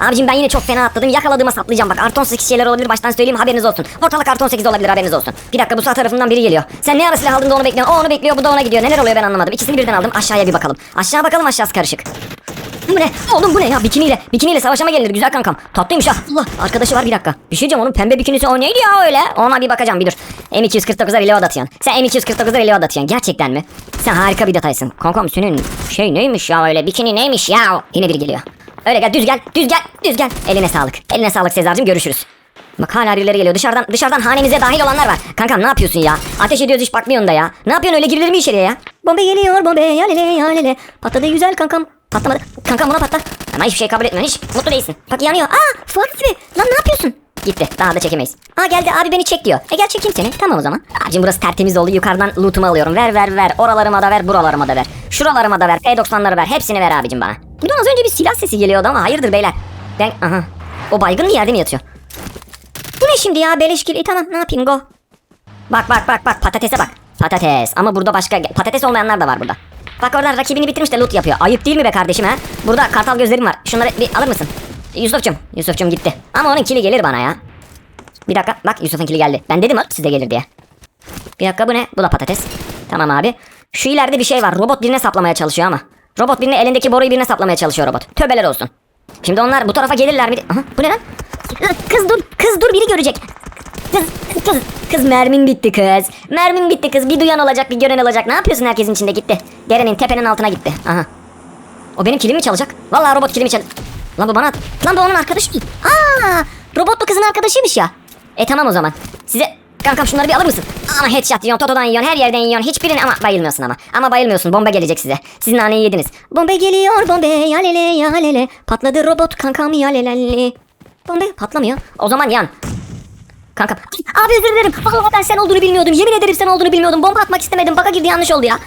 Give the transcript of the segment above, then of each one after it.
Abicim ben yine çok fena atladım. Yakaladığıma saplayacağım bak. Artı 18 şeyler olabilir baştan söyleyeyim haberiniz olsun. Ortalık artı 18 olabilir haberiniz olsun. Bir dakika bu sağ tarafından biri geliyor. Sen ne ara silah aldın da onu bekliyorsun. O onu bekliyor bu da ona gidiyor. Neler oluyor ben anlamadım. İkisini birden aldım. Aşağıya bir bakalım. Aşağı bakalım aşağısı karışık. Bu ne? Oğlum bu ne ya? Bikiniyle. Bikiniyle savaşa gelinir güzel kankam. Tatlıymış ha. Allah arkadaşı var bir dakika. Bir şey onun pembe bikinisi o neydi ya öyle? Ona bir bakacağım bir dur. M249'a reload atıyorsun. Sen M249'a reload atıyorsun. Gerçekten mi? Sen harika bir detaysın. Kankam senin şey neymiş ya öyle? Bikini neymiş ya? Yine biri geliyor. Öyle gel düz gel düz gel düz gel. Eline sağlık. Eline sağlık Sezar'cığım görüşürüz. Bak hala birileri geliyor. Dışarıdan dışarıdan hanemize dahil olanlar var. Kankam ne yapıyorsun ya? Ateş ediyoruz hiç bakmıyorsun da ya. Ne yapıyorsun öyle girilir mi içeriye ya? Bombe geliyor bombe ya lele ya lele. Patladı güzel kankam. Patlamadı. Kankam buna patla. Ama hiçbir şey kabul etmiyorsun hiç. Mutlu değilsin. Bak yanıyor. Aa fuar gibi. Lan ne yapıyorsun? Gitti. Daha da çekemeyiz. Aa geldi abi beni çek diyor. E gel çekeyim seni. Tamam o zaman. Abicim burası tertemiz oldu. Yukarıdan lootumu alıyorum. Ver ver ver. Oralarıma da ver. Buralarıma da ver. Şuralarıma da ver. P90'ları ver. Hepsini ver abicim bana. Bir de az önce bir silah sesi geliyordu ama hayırdır beyler. Ben aha. O baygın mı yerde mi yatıyor? Bu ne şimdi ya beleşkil? E, tamam ne yapayım go. Bak bak bak bak patatese bak. Patates ama burada başka patates olmayanlar da var burada. Bak orada rakibini bitirmiş de loot yapıyor. Ayıp değil mi be kardeşim ha? Burada kartal gözlerim var. Şunları bir alır mısın? Yusuf'cum. Yusuf'cum gitti. Ama onun kili gelir bana ya. Bir dakika bak Yusuf'un kili geldi. Ben dedim alıp size gelir diye. Bir dakika bu ne? Bu da patates. Tamam abi. Şu ileride bir şey var. Robot birine saplamaya çalışıyor ama. Robot birine elindeki boruyu birine saplamaya çalışıyor robot. Tövbeler olsun. Şimdi onlar bu tarafa gelirler mi? Aha, bu ne lan? Kız dur. Kız dur biri görecek. Kız, kız, kız mermin bitti kız. Mermin bitti kız. Bir duyan olacak, bir gören olacak. Ne yapıyorsun herkesin içinde gitti. Derenin tepenin altına gitti. Aha. O benim kilimi mi çalacak? Vallahi robot kilimi çal... Lan bu bana... Lan bu onun arkadaşı değil. Aa, robot bu kızın arkadaşıymış ya. E tamam o zaman. Size... Kankam şunları bir alır mısın? Ama headshot yiyorsun, Toto'dan yiyorsun, her yerden yiyorsun. Hiçbirini ama bayılmıyorsun ama. Ama bayılmıyorsun. Bomba gelecek size. Sizin naneyi yediniz. Bomba geliyor bombe ya lele ya lele. Patladı robot kankam ya lelelli. Bomba patlamıyor. O zaman yan. Kanka. Abi özür dilerim. Vallahi ben sen olduğunu bilmiyordum. Yemin ederim sen olduğunu bilmiyordum. Bomba atmak istemedim. Baka girdi yanlış oldu ya.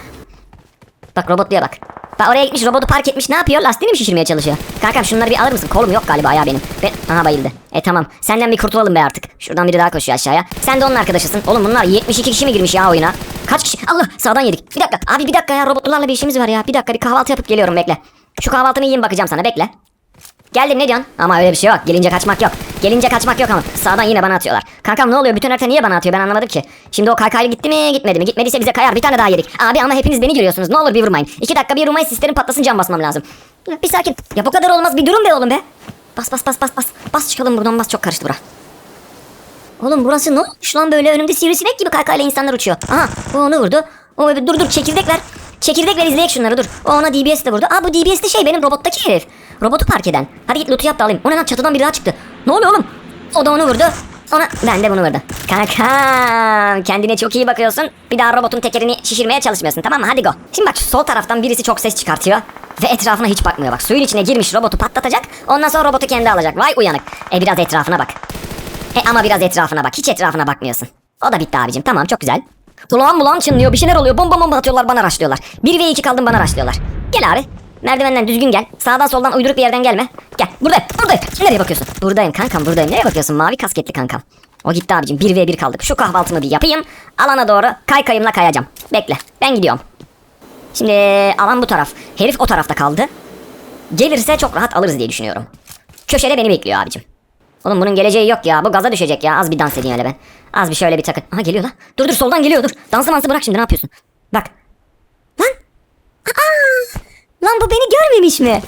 Bak robotluya bak. Bak oraya gitmiş robotu park etmiş. Ne yapıyor? Lastiğini mi şişirmeye çalışıyor? Kankam şunları bir alır mısın? Kolum yok galiba ya benim. Ben... Aha bayıldı. E tamam. Senden bir kurtulalım be artık. Şuradan biri daha koşuyor aşağıya. Sen de onun arkadaşısın. Oğlum bunlar 72 kişi mi girmiş ya oyuna? Kaç kişi? Allah sağdan yedik. Bir dakika. Abi bir dakika ya robotlarla bir işimiz var ya. Bir dakika bir kahvaltı yapıp geliyorum bekle. Şu kahvaltını yiyeyim bakacağım sana bekle. Geldim ne diyorsun? Ama öyle bir şey yok. Gelince kaçmak yok. Gelince kaçmak yok ama. Sağdan yine bana atıyorlar. Kankam ne oluyor? Bütün harita niye bana atıyor? Ben anlamadım ki. Şimdi o kaykaylı gitti mi gitmedi mi? Gitmediyse bize kayar. Bir tane daha yedik. Abi ama hepiniz beni görüyorsunuz. Ne olur bir vurmayın. İki dakika bir vurmayın sistemim patlasın can basmam lazım. Bir sakin. Ya bu kadar olmaz. Bir durun be oğlum be. Bas bas bas bas bas. Bas çıkalım buradan bas. Çok karıştı bura. Oğlum burası ne olmuş lan böyle önümde sivrisinek gibi kaykayla insanlar uçuyor. Aha bu onu vurdu. O dur dur çekirdek ver. Çekirdek ver izleyek şunları dur. O ona DBS de vurdu. Aa bu DBS de şey benim robottaki herif. Robotu park eden. Hadi git loot'u yap da alayım. O ne lan çatıdan biri daha çıktı. Ne oluyor oğlum? O da onu vurdu. Ona ben de bunu vurdu. Kanka kendine çok iyi bakıyorsun. Bir daha robotun tekerini şişirmeye çalışmıyorsun tamam mı? Hadi go. Şimdi bak sol taraftan birisi çok ses çıkartıyor. Ve etrafına hiç bakmıyor bak. Suyun içine girmiş robotu patlatacak. Ondan sonra robotu kendi alacak. Vay uyanık. E biraz etrafına bak. E ama biraz etrafına bak. Hiç etrafına bakmıyorsun. O da bitti abicim. Tamam çok güzel. Ulan bulan çınlıyor. Bir şeyler oluyor. Bomba bomba atıyorlar bana raşlıyorlar. 1 ve 2 kaldım bana raşlıyorlar. Gel abi. Merdivenden düzgün gel. Sağdan soldan uyduruk bir yerden gelme. Gel. Buradayım. Buradayım. Nereye bakıyorsun? Buradayım kankam buradayım. Nereye bakıyorsun? Mavi kasketli kankam. O gitti abicim. 1 ve 1 kaldık. Şu kahvaltımı bir yapayım. Alana doğru kaykayımla kayacağım. Bekle. Ben gidiyorum. Şimdi alan bu taraf. Herif o tarafta kaldı. Gelirse çok rahat alırız diye düşünüyorum. Köşede beni bekliyor abicim. Oğlum bunun geleceği yok ya. Bu gaza düşecek ya. Az bir dans edeyim hele ben. Az bir şöyle bir takın. Aha geliyor lan. Dur dur soldan geliyor dur. Dansı mansı bırak şimdi ne yapıyorsun? Bak. Lan. Aa! Lan bu beni görmemiş mi?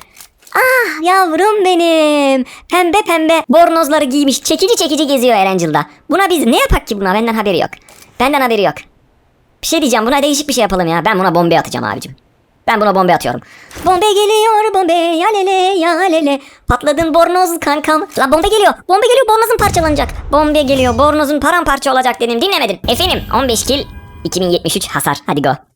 Ah yavrum benim. Pembe pembe bornozları giymiş. Çekici çekici geziyor Erencil'da. Buna biz ne yapak ki buna? Benden haberi yok. Benden haberi yok. Bir şey diyeceğim buna değişik bir şey yapalım ya. Ben buna bombe atacağım abicim. Ben buna bombe atıyorum. Bombe geliyor bombe ya lele ya lele. Patladın bornoz kankam. La bombe geliyor. Bombe geliyor bornozun parçalanacak. Bombe geliyor bornozun paramparça olacak dedim dinlemedin. Efendim 15 kill 2073 hasar. Hadi go.